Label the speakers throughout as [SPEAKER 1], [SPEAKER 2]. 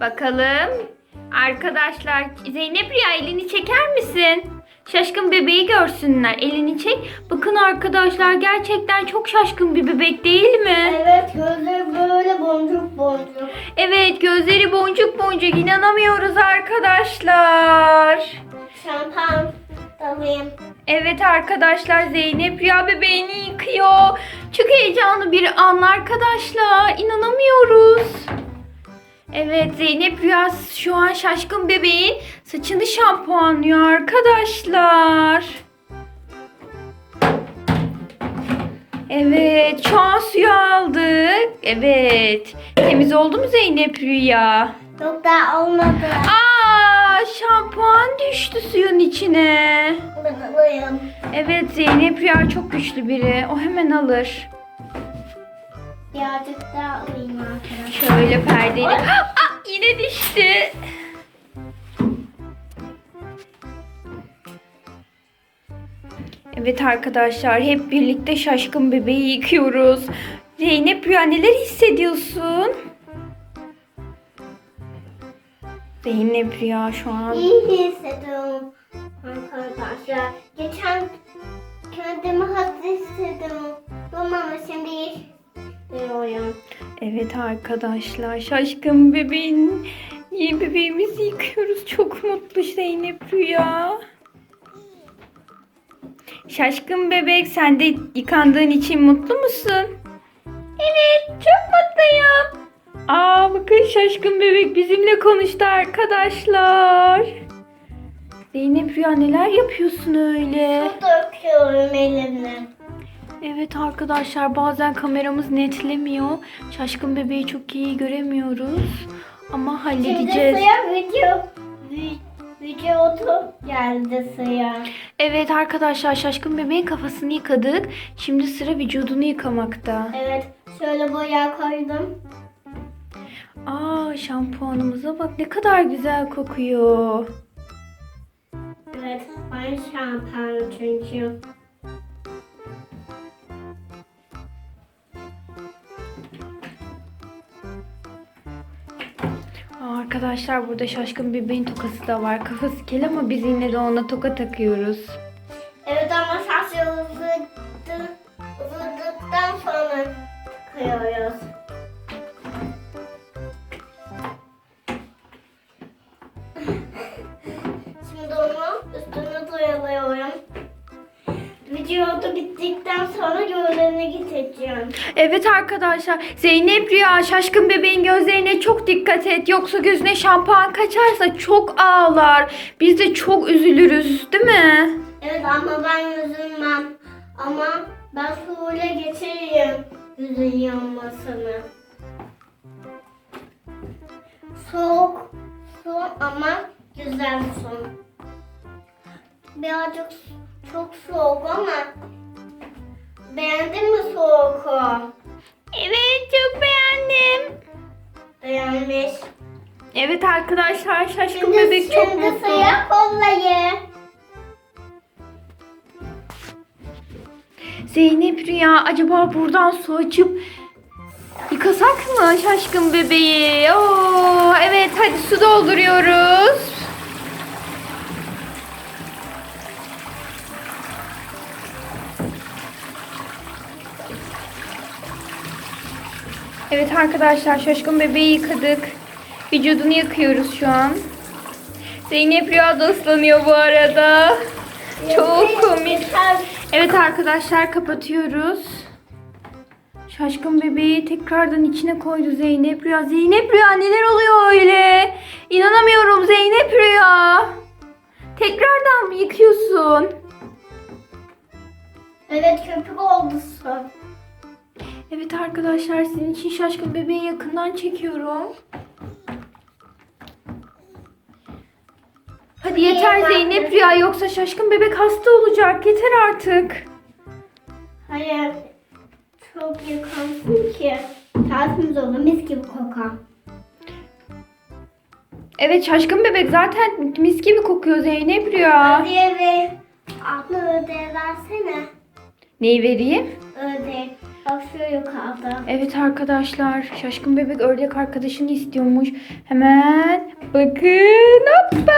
[SPEAKER 1] bakalım. Arkadaşlar Zeynep Rüya elini çeker misin? Şaşkın bebeği görsünler. Elini çek. Bakın arkadaşlar gerçekten çok şaşkın bir bebek değil mi?
[SPEAKER 2] Evet gözleri böyle boncuk boncuk.
[SPEAKER 1] Evet gözleri boncuk boncuk inanamıyoruz arkadaşlar.
[SPEAKER 2] Şampuan alayım.
[SPEAKER 1] Evet arkadaşlar Zeynep Rüya bebeğini yıkıyor. Çok heyecanlı bir an arkadaşlar. İnanamıyoruz. Evet Zeynep Rüya şu an şaşkın bebeğin saçını şampuanlıyor arkadaşlar. Evet şu an suyu aldık. Evet. Temiz oldu mu Zeynep Rüya?
[SPEAKER 2] Yok daha olmadı.
[SPEAKER 1] Aa şampuan düştü suyun içine. Evet Zeynep Rüya çok güçlü biri. O hemen alır.
[SPEAKER 2] Birazcık daha alayım arkadaşlar.
[SPEAKER 1] Şöyle perdeyle. Aa, yine düştü. Evet arkadaşlar hep birlikte şaşkın bebeği yıkıyoruz. Zeynep Rüya neler hissediyorsun? Zeynep Rüya şu an.
[SPEAKER 2] İyi hissediyorum arkadaşlar. Geçen kendimi hasta hissediyorum. Ama şimdi
[SPEAKER 1] Evet arkadaşlar şaşkın bebeğin iyi bebeğimizi yıkıyoruz. Çok mutlu Zeynep Rüya. Şaşkın bebek sen de yıkandığın için mutlu musun? Evet çok mutluyum. Aa bakın şaşkın bebek bizimle konuştu arkadaşlar. Zeynep Rüya neler yapıyorsun öyle?
[SPEAKER 2] Su döküyorum elimle.
[SPEAKER 1] Evet arkadaşlar bazen kameramız netlemiyor. Şaşkın bebeği çok iyi göremiyoruz. Ama
[SPEAKER 2] Şimdi
[SPEAKER 1] halledeceğiz.
[SPEAKER 2] suya video, vi- vücudu geldi suya.
[SPEAKER 1] Evet arkadaşlar şaşkın bebeğin kafasını yıkadık. Şimdi sıra vücudunu yıkamakta.
[SPEAKER 2] Evet şöyle boya koydum.
[SPEAKER 1] Aa şampuanımıza bak ne kadar güzel kokuyor.
[SPEAKER 2] Evet ben şampuan çünkü.
[SPEAKER 1] Arkadaşlar burada şaşkın bebeğin tokası da var. Kafası kel ama biz yine de ona toka takıyoruz.
[SPEAKER 2] Evet ama saç uzadıktan sonra koyuyoruz. Vücudu bittikten sonra gözlerine getireceğim.
[SPEAKER 1] Evet arkadaşlar Zeynep Rüya şaşkın bebeğin gözlerine çok dikkat et. Yoksa gözüne şampuan kaçarsa çok ağlar. Biz de çok üzülürüz değil mi?
[SPEAKER 2] Evet ama ben üzülmem. Ama ben suyla geçiririm yüzün yanmasını. Soğuk su ama güzel su. Birazcık çok soğuk ama beğendin mi soğuku?
[SPEAKER 1] Evet çok beğendim.
[SPEAKER 2] Beğenmiş.
[SPEAKER 1] Evet arkadaşlar şaşkın
[SPEAKER 2] Şimdi,
[SPEAKER 1] bebek çok
[SPEAKER 2] şimdi
[SPEAKER 1] mutlu.
[SPEAKER 2] suya kollayı.
[SPEAKER 1] Zeynep Rüya acaba buradan su açıp yıkasak mı şaşkın bebeği? Oo, evet hadi su dolduruyoruz. Evet arkadaşlar şaşkın bebeği yıkadık. Vücudunu yıkıyoruz şu an. Zeynep Rüya da ıslanıyor bu arada. Çok komik. Evet arkadaşlar kapatıyoruz. Şaşkın bebeği tekrardan içine koydu Zeynep Rüya. Zeynep Rüya neler oluyor öyle? İnanamıyorum Zeynep Rüya. Tekrardan mı yıkıyorsun?
[SPEAKER 2] Evet köpük oldu su.
[SPEAKER 1] Evet arkadaşlar sizin için şaşkın bebeği yakından çekiyorum. Hadi yeter. Zeynep Rüya yoksa şaşkın bebek hasta olacak. Yeter artık.
[SPEAKER 2] Hayır. Çok yıkansın ki. Tertemiz olur mis gibi kokar.
[SPEAKER 1] Evet şaşkın bebek zaten mis gibi kokuyor Zeynep Rüya.
[SPEAKER 2] Ödev ve abla ödev versene.
[SPEAKER 1] Neyi vereyim?
[SPEAKER 2] Ödev. Şu yukarıda.
[SPEAKER 1] Evet arkadaşlar şaşkın bebek ördek arkadaşını istiyormuş. Hemen bakın hoppa.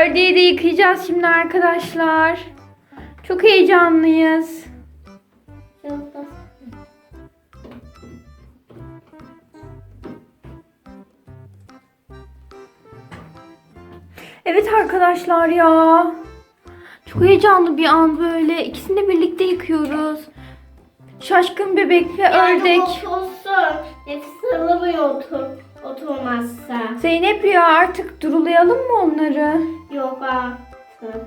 [SPEAKER 1] Ördeği de yıkayacağız şimdi arkadaşlar. Çok heyecanlıyız. Evet arkadaşlar ya. Çok heyecanlı bir an böyle. İkisini de birlikte yıkıyoruz. Şaşkın bebek ve ördek.
[SPEAKER 2] Otursun. Nefes alamıyor otur, oturmazsa.
[SPEAKER 1] Zeynep ya artık durulayalım mı onları?
[SPEAKER 2] Yok artık.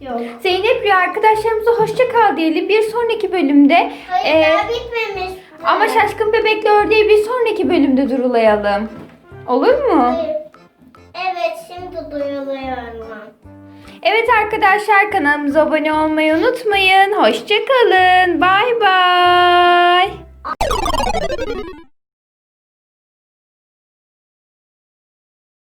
[SPEAKER 2] Yok.
[SPEAKER 1] Zeynep ya arkadaşlarımıza hoşça kal diyelim. Bir sonraki bölümde
[SPEAKER 2] Hayır
[SPEAKER 1] Ee,
[SPEAKER 2] daha bitmemiş.
[SPEAKER 1] ama şaşkın bebekle ördeği bir sonraki bölümde durulayalım. Olur mu?
[SPEAKER 2] Hayır. Evet şimdi duyuluyorum.
[SPEAKER 1] Evet arkadaşlar kanalımıza abone olmayı unutmayın. Hoşça kalın. Bay bay.